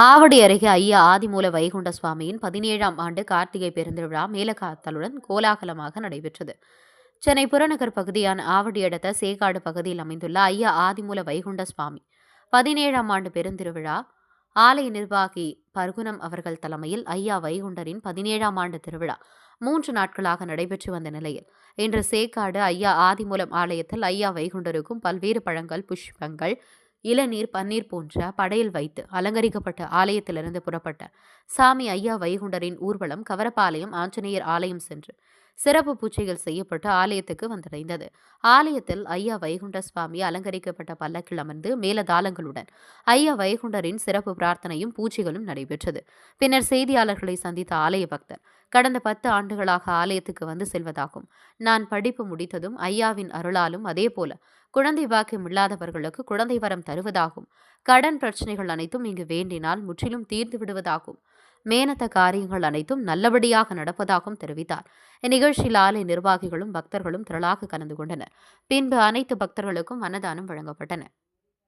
ஆவடி அருகே ஐயா ஆதிமூல வைகுண்ட சுவாமியின் பதினேழாம் ஆண்டு கார்த்திகை பெருந்திருவிழா மேலகாத்தலுடன் கோலாகலமாக நடைபெற்றது. சென்னை புறநகர் பகுதியான ஆவடி அடுத்த சேகாடு பகுதியில் அமைந்துள்ள ஐயா ஆதிமூல வைகுண்ட சுவாமி பதினேழாம் ஆண்டு பெருந்திருவிழா ஆலய நிர்வாகி பர்குணம் அவர்கள் தலைமையில் ஐயா வைகுண்டரின் பதினேழாம் ஆண்டு திருவிழா மூன்று நாட்களாக நடைபெற்று வந்த நிலையில் இன்று சேக்காடு ஐயா ஆதிமூலம் ஆலயத்தில் ஐயா வைகுண்டருக்கும் பல்வேறு பழங்கள் புஷ்பங்கள் இளநீர் பன்னீர் போன்ற படையல் வைத்து அலங்கரிக்கப்பட்ட ஆலயத்திலிருந்து புறப்பட்ட சாமி ஐயா வைகுண்டரின் ஊர்வலம் கவரப்பாளையம் ஆஞ்சநேயர் ஆலயம் சென்று சிறப்பு பூஜைகள் செய்யப்பட்டு ஆலயத்துக்கு வந்தடைந்தது. ஆலயத்தில் ஐயா வைகுண்ட சுவாமி அலங்கரிக்கப்பட்ட பல்லக்கில் அமர்ந்து மேலதாளங்களுடன் ஐயா வைகுண்டரின் சிறப்பு பிரார்த்தனையும் பூஜைகளும் நடைபெற்றது. பின்னர் செய்தியாளர்களை சந்தித்த ஆலய பக்தர் கடந்த பத்து ஆண்டுகளாக ஆலயத்துக்கு வந்து செல்வதாகும். நான் படிப்பு முடித்ததும் ஐயாவின் அருளாலும் அதேபோல குழந்தை பாக்கியம் இல்லாதவர்களுக்கு குழந்தை வரம் தருவதாகும். கடன் பிரச்சனைகள் அனைத்தும் இங்கு வேண்டினால் முற்றிலும் தீர்ந்து விடுவதாகும். மேனத்த காரியங்கள் அனைத்தும் நல்லபடியாக நடப்பதாகவும் தெரிவித்தார். இந்நிகழ்ச்சியில் ஆலய நிர்வாகிகளும் பக்தர்களும் திரளாக கலந்து கொண்டனர். பின்பு அனைத்து பக்தர்களுக்கும் அன்னதானம் வழங்கப்பட்டன.